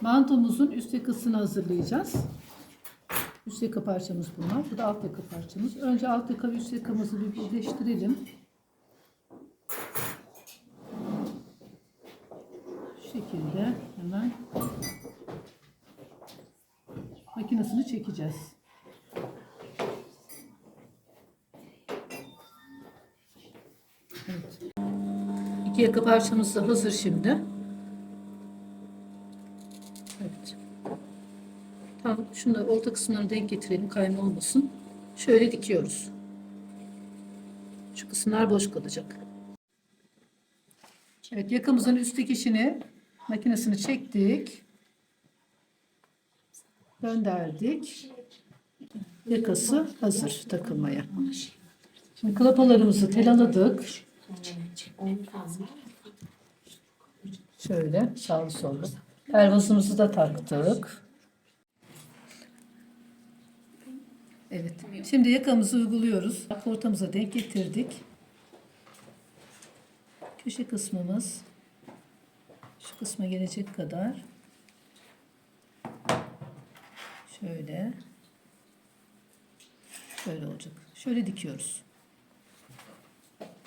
Mantomuzun üst yakasını hazırlayacağız. Üst yaka parçamız bunlar. Bu da alt yaka parçamız. Önce alt yaka ve üst yakamızı bir birleştirelim. Şu şekilde hemen makinesini çekeceğiz. Evet. İki yaka parçamız da hazır şimdi. Evet. Tam şunu da orta kısımlarını denk getirelim kayma olmasın. Şöyle dikiyoruz. Şu kısımlar boş kalacak. Evet yakamızın üstteki işini makinesini çektik. Gönderdik. Yakası hazır takılmaya. Şimdi klapalarımızı telaladık. Şöyle sağlı sollu. Pervazımızı da taktık. Evet. Şimdi yakamızı uyguluyoruz. Ortamıza denk getirdik. Köşe kısmımız şu kısma gelecek kadar şöyle şöyle olacak. Şöyle dikiyoruz.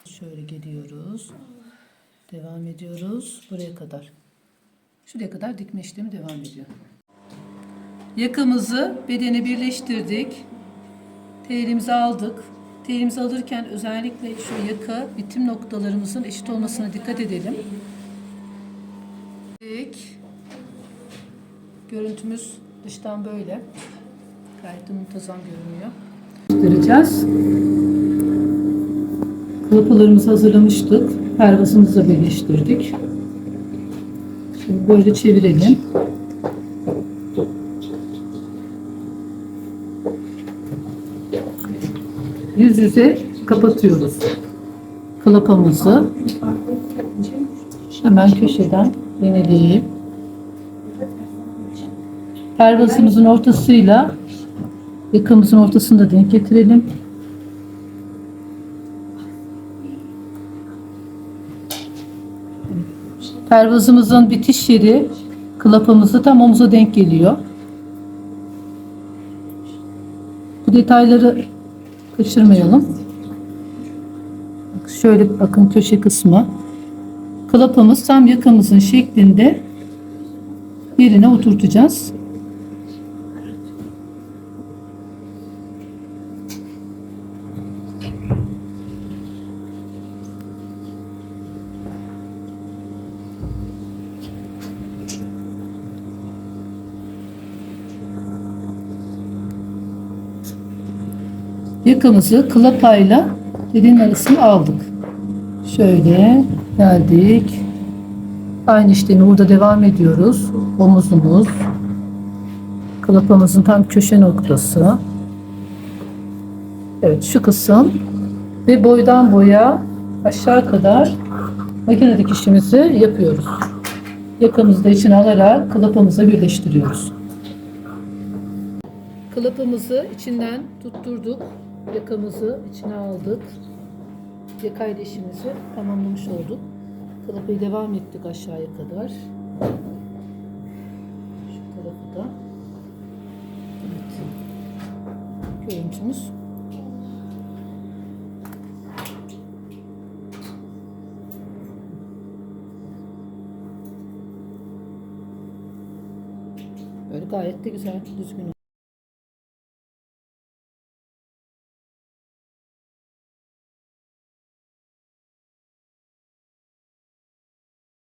Şöyle geliyoruz. Devam ediyoruz. Buraya kadar. Şuraya kadar dikme işlemi devam ediyor. Yakamızı bedene birleştirdik. Telimizi aldık. Telimizi alırken özellikle şu yaka bitim noktalarımızın eşit olmasına dikkat edelim. Dik. Görüntümüz dıştan böyle. Gayet de muntazam görünüyor. Göstereceğiz. Kılıplarımızı hazırlamıştık. Pervasımızı birleştirdik. Şimdi böyle çevirelim. Yüz yüze kapatıyoruz. Klapamızı hemen köşeden yenileyip pervasımızın ortasıyla yakamızın ortasını da denk getirelim. Pervazımızın bitiş yeri klapamızı tam omuza denk geliyor. Bu detayları kaçırmayalım. Şöyle bakın köşe kısmı. Klapamız tam yakamızın şeklinde yerine oturtacağız. Yakamızı klapayla dediğin arasını aldık. Şöyle geldik. Aynı işlemi burada devam ediyoruz. Omuzumuz. Klapamızın tam köşe noktası. Evet şu kısım. Ve boydan boya aşağı kadar makine dikişimizi yapıyoruz. Yakamızı da içine alarak klapamıza birleştiriyoruz. Kılıfımızı içinden tutturduk. Yakamızı içine aldık. Yaka işimizi tamamlamış olduk. Kılıfı devam ettik aşağıya kadar. Şu tarafı da. Evet. Görüntümüz. Böyle gayet de güzel, düzgün.